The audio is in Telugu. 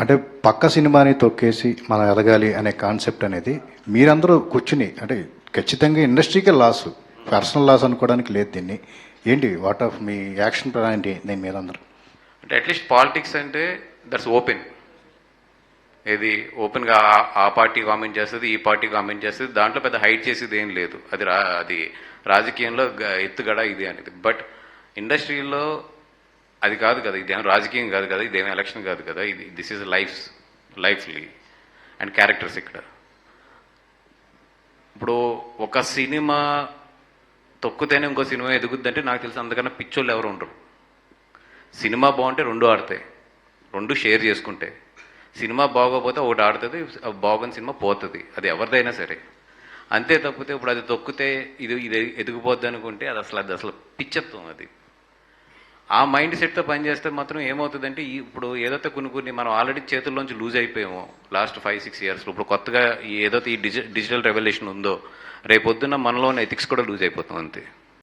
అంటే పక్క సినిమాని తొక్కేసి మనం ఎదగాలి అనే కాన్సెప్ట్ అనేది మీరందరూ కూర్చుని అంటే ఖచ్చితంగా ఇండస్ట్రీకే లాస్ పర్సనల్ లాస్ అనుకోవడానికి లేదు దీన్ని. ఏంటి what of me action plan ఏంటి నేను మీరందరూ? అంటే అట్లీస్ట్ పాలిటిక్స్ అంటే దట్స్ ఓపెన్. ఇది ఓపెన్గా ఆ- పార్టీ కామెంట్ చేస్తుంది ఈ పార్టీ కామెంట్ చేస్తుంది దాంట్లో పెద్ద హైట్ చేసేది ఏం లేదు. అది రా అది రాజకీయంలో ఎత్తుగడ ఇది అనేది. బట్ ఇండస్ట్రీలో అది కాదు కదా ఇదేం రాజకీయం కాదు కదా ఇదేం ఎలక్షన్ కాదు కదా ఇది దిస్ ఈజ్ లైఫ్ లైఫ్లీ అండ్ క్యారెక్టర్స్ ఇక్కడ. ఇప్పుడు ఒక సినిమా తొక్కుతేనే ఇంకో సినిమా ఎదుగుద్దంటే నాకు తెలిసి అందుకన్నా పిచ్చోళ్ళు ఎవరు ఉండరు. సినిమా బాగుంటే రెండు ఆడతాయి. రెండు షేర్ చేసుకుంటే. సినిమా బాగోపోతే ఒకటి ఆడుతుంది బాగోని సినిమా పోతుంది. అది ఎవరిదైనా సరే. అంతే తప్పితే ఇప్పుడు అది తొక్కితే ఇది ఇది ఎదిగిపోద్ది అనుకుంటే అది అసలు అది అసలు పిచ్చత్వం అది. ఆ మైండ్ సెట్తో పనిచేస్తే మాత్రం ఏమవుతుందంటే ఈ ఇప్పుడు ఏదైతే కొన్ని కొన్ని మనం ఆల్రెడీ చేతుల్లోంచి లూజ్ అయిపోయాము లాస్ట్ ఫైవ్ సిక్స్ ఇయర్స్లో ఇప్పుడు కొత్తగా ఈ ఏదైతే ఈ డిజి డిజిటల్ రెవల్యూషన్ ఉందో రేపొద్దున మనలోని ఎథిక్స్ కూడా లూజ్ అయిపోతాం అంతే.